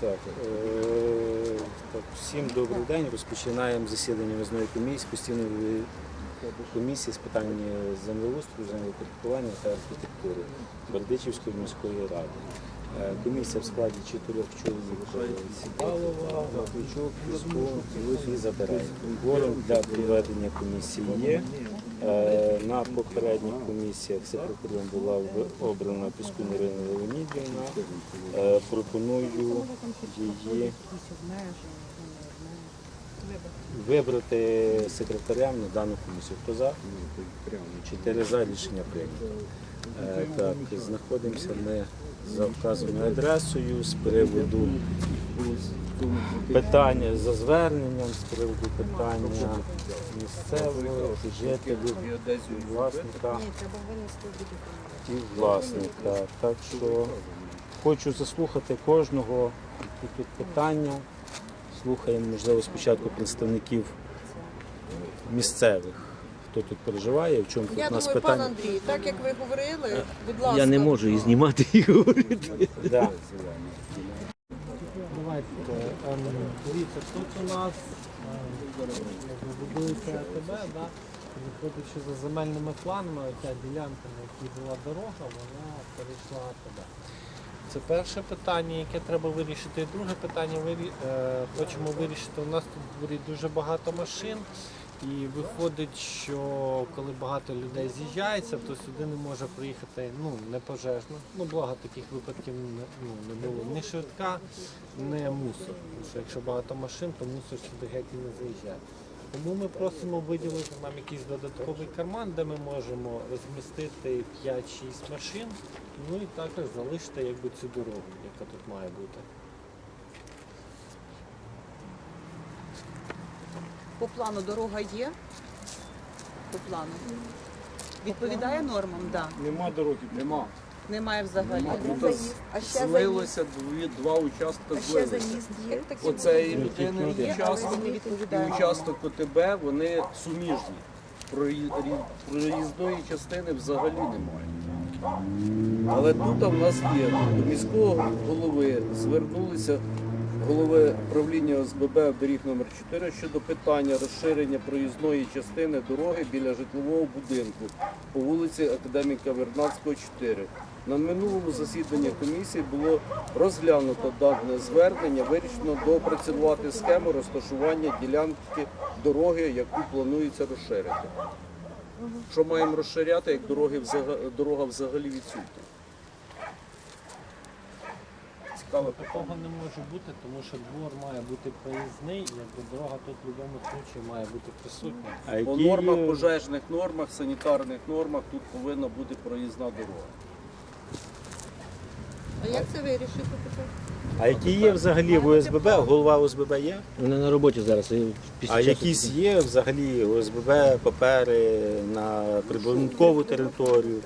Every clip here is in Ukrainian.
так. Е, так, всім добрий день. Розпочинаємо засідання визної комісії, постійної комісії з питань землеустрою, землекористування та архітектури Бердичівської міської ради. Е, Комісія в складі чотирьох чоловік Сіпалова, Матвійчук, Піску і Забирай. Кворум для проведення комісії є. Е, На попередніх комісіях секретарем була обрана Піскун Ірина Леонідівна. Е, Пропоную її вибрати секретарем на дану комісію. Хто за? Чотири за рішення прийнято. Так, знаходимося ми за вказаною адресою з приводу питання за зверненням, з приводу питання місцевого жителів, власника і власника. Так що хочу заслухати кожного, тут питання. Слухаємо, можливо, спочатку представників місцевих, хто тут проживає, в чому тут Я у нас думаю, пан питання. Андрій, так як ви говорили, будь ласка. Я не можу і знімати і говорити. Да. Давайте, ем, дивіться, тут у нас ем, будується АТБ, да? виходячи за земельними планами, ця ділянка, на якій була дорога, вона перейшла АТБ. Це перше питання, яке треба вирішити. І друге питання вирі- е, хочемо вирішити. У нас тут дворі дуже багато машин. І виходить, що коли багато людей з'їжджається, то сюди не може приїхати ну, не пожежна. Ну, благо таких випадків не, ну, не було. Ні швидка, не мусор. Тому що якщо багато машин, то мусор сюди геть і не заїжджає. Тому ми просимо виділити нам якийсь додатковий карман, де ми можемо розмістити 5-6 машин, ну і також залишити якби цю дорогу, яка тут має бути. По плану дорога є? По плану. Відповідає нормам? Так. Нема дороги, нема. Немає взагалі. Тут А ще злилося дві, два участка А ще злилися. заїзд є. Оцей людини але участок і участок ОТБ, вони суміжні. Прої- рі- Проїзної частини взагалі немає. Але тут в нас є. До міського голови звернулися голови правління ОСББ доріг номер 4 щодо питання розширення проїзної частини дороги біля житлового будинку по вулиці Академіка Вернадського, 4. На минулому засіданні комісії було розглянуто дане звернення, вирішено доопрацювати схему розташування ділянки дороги, яку планується розширити. Що маємо розширяти, як дороги дорога взагалі відсутня? Цікаве питання. Такого не може бути, тому що двор має бути проїзний, якби дорога тут в будь-якому случаї має бути присутня. А По які, нормах, пожежних нормах, санітарних нормах тут повинна бути проїзна дорога. А як це вирішити тепер? а які є взагалі в ОСББ? Голова ОСББ є? Вона на роботі зараз. і після А часу якісь є взагалі ОСББ, папери на прибудинкову територію?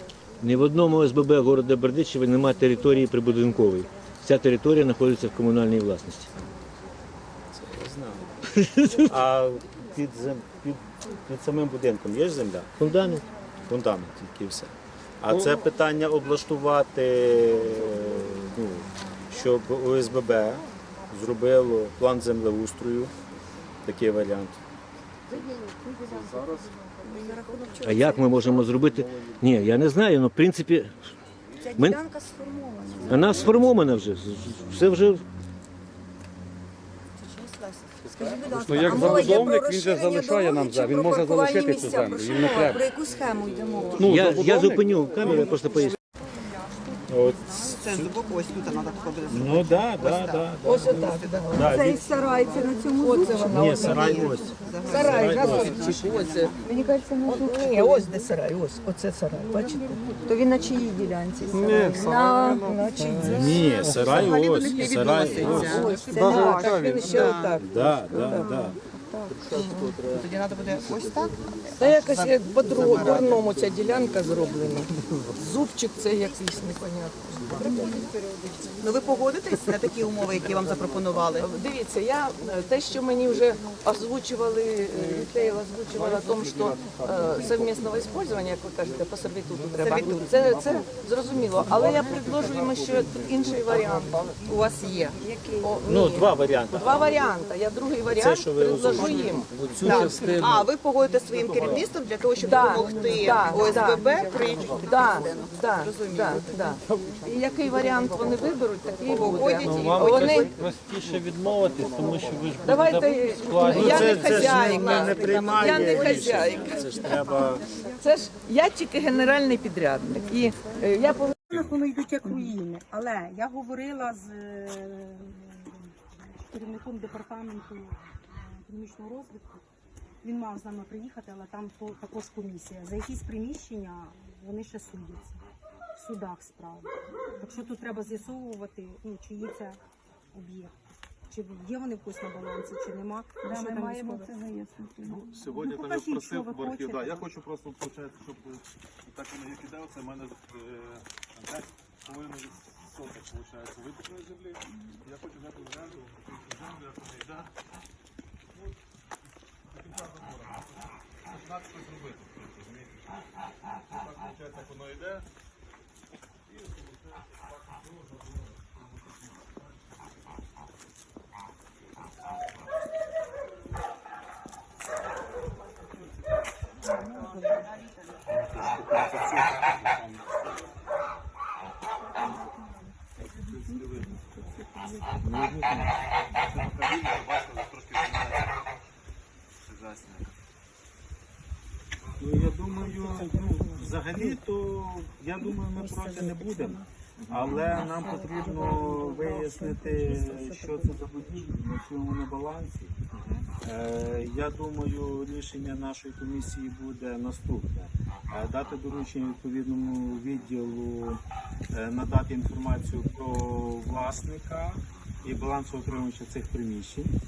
Ні в одному ОСББ города Бердичева немає території прибудинкової. Вся територія знаходиться в комунальній власності. Це я знаю. А під, зем- під, під самим будинком є ж земля? Фундамент. Фундамент тільки і все. А це питання облаштувати, ну, щоб ОСББ зробило план землеустрою, такий варіант. Зараз А як ми можемо зробити? Ні, я не знаю, але в принципі Ця Ми- ділянка сформована. вона сформована вже. Все вже Скажіть, будь ласка, Ну, як а мова забудовник, він же розширення залишає нам дороги він про може паркувальні залишити цю місця? землю, Про що їм не мова? треба. Про яку схему йде мова? Ну, я, я забудовник- зупиню камеру, я просто поясню. От, Це з боку, ось тут треба ходити. ну так, да, так, да, да. Ось отак. Да, Цей від- сарай, це на цьому Оце вона. Ні, сарай ось. Сарай, Сарай ось. Мені кажеться, на тут. Ні, ось де сарай, ось, оце сарай, бачите? То він на чиїй ділянці? Сарай? На, на чиїй? Ні, сарай ось. Сарай ось. Ось, це не ваш. Він ще отак. Да, да, да. Тоді треба буде ось так. Та якось як по-дурному ця ділянка зроблена. Зубчик це якийсь непонятний. Ну ви погодитесь на такі умови, які вам запропонували? Дивіться, я е, те, що мені вже озвучували, е, Літеєв озвучувала о том, що е, совмісного використання, як ви кажете, по сервітуту треба. Це, це зрозуміло. Але я предложу йому ще інший варіант. У вас є. О, Ну, два варіанти. Два варіанти. Я другий варіант що ви предложу їм. Цю Так. частину А ви погодите своїм керівництвом для того, щоб Да, допомогти да, ОСББ да. прийняти Да, да, да, да. І який варіант вони виберуть, такий і буде. Ну, вам Вони- простіше відмовитись, тому що ви ж Давайте, будете складати. я не хазяйка. Я не хазяйка. Це ж треба. Це ж я тільки генеральний підрядник. І е, я повинна Воно йдуть як руїни. Але я говорила з е, керівником департаменту економічного розвитку. Він мав з нами приїхати, але там також комісія. За якісь приміщення вони ще судяться. В судах справи. Так що тут треба з'ясовувати, ну, чиї це об'єкти. Чи є вони в когось на балансі, чи нема. І що там військове. Сьогодні Ну, там я покажіть, просив що ви в архів. Да, я хочу просто виходить, щоб е, так воно як іде, це в мене е, 5 половиною соток виходить випускної землі. Я хочу взяти в оренду землю, як вона йде. От, таким часом ворога. Починати щось робити, розумієте? Так виходить, як воно йде. І виходить, так, трошки Ужасно. Ну, я думаю, ну, взагалі, то я думаю, ми проти не будемо. Але нам потрібно вияснити, що це за будівлі, на цьому на балансі. Е, я думаю, рішення нашої комісії буде наступне: Е, дати доручення відповідному відділу е, надати інформацію про власника і балансоутримувача цих приміщень,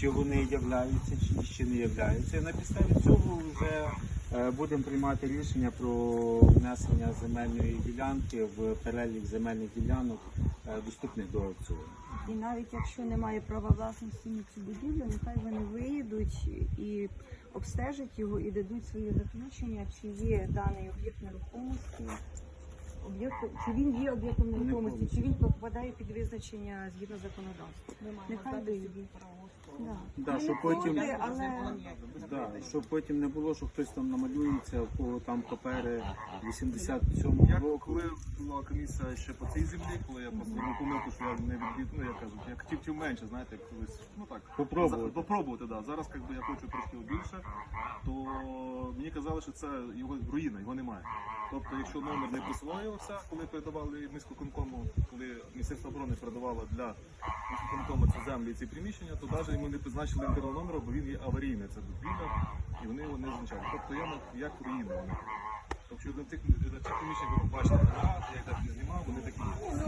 чи вони являються, чи ще не являються. І на підставі цього вже е, будемо приймати рішення про внесення земельної ділянки в перелік земельних ділянок, е, доступних до аукціону. І навіть якщо немає права власності на цю будівлю, нехай вони виїдуть і обстежать його і дадуть своє заключення, чи є даний об'єкт нерухомості, об'єкт, чи він є об'єктом нерухомості, чи він попадає під визначення згідно законодавства. Нехай виїдуть. Да. Щоб потім, але да, щоб потім не було, що хтось там намалюється, у кого там папери 87 Я року. коли була комісія ще по цій землі, коли я просто зробив помилку, що я не відвід, ну я кажу, я хотів тим менше, знаєте, як колись, ну так, Попробувати. за- попробувати, да. Зараз якби я хочу трошки більше, то мені казали, що це його руїна, його немає. Тобто, якщо номер не присвоювався, коли передавали міськоконкому, коли Міністерство оборони передавало для міськоконкому ці землі і ці приміщення, то навіть йому не призначили інтерного номеру, бо він є аварійний, це і вони його не зазначали. Тобто я як руїна. Вони. Тобто на цих, цих приміщеннях ви я так не знімав, вони такі.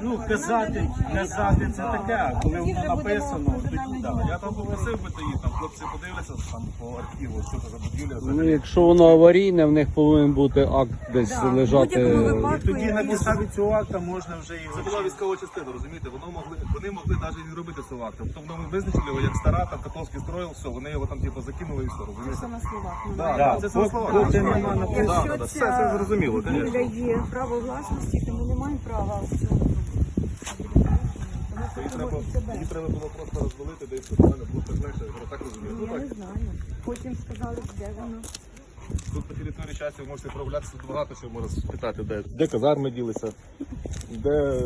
Ну, казати, казати це таке, коли воно написано, тоді так. Я там попросив би тоді, там хлопці подивляться там по архіву, що це за будівля. Ну, взагалі. якщо воно аварійне, в них повинен бути акт десь Да, в лежати. І тоді на підставі цього акта можна вже і Це була військова частина, розумієте? Воно могли, вони могли навіть не робити цього акту. Тобто воно ми визначили його як стара, там Катовський строїв, все, вони його там типу закинули і все, розумієте? це на словах. Да, Да, да, це все на словах. Зрозуміло, звісно. Є право власності, тому не маємо права в цьому. Її треба, її треба було просто розвалити, в мене було так легше, я так розумію. Ну Я так, не знаю. Потім сказали, де воно. тут по території часу ви можете прогулятися, тут багато чого можна спитати, де, де казарми ділися, де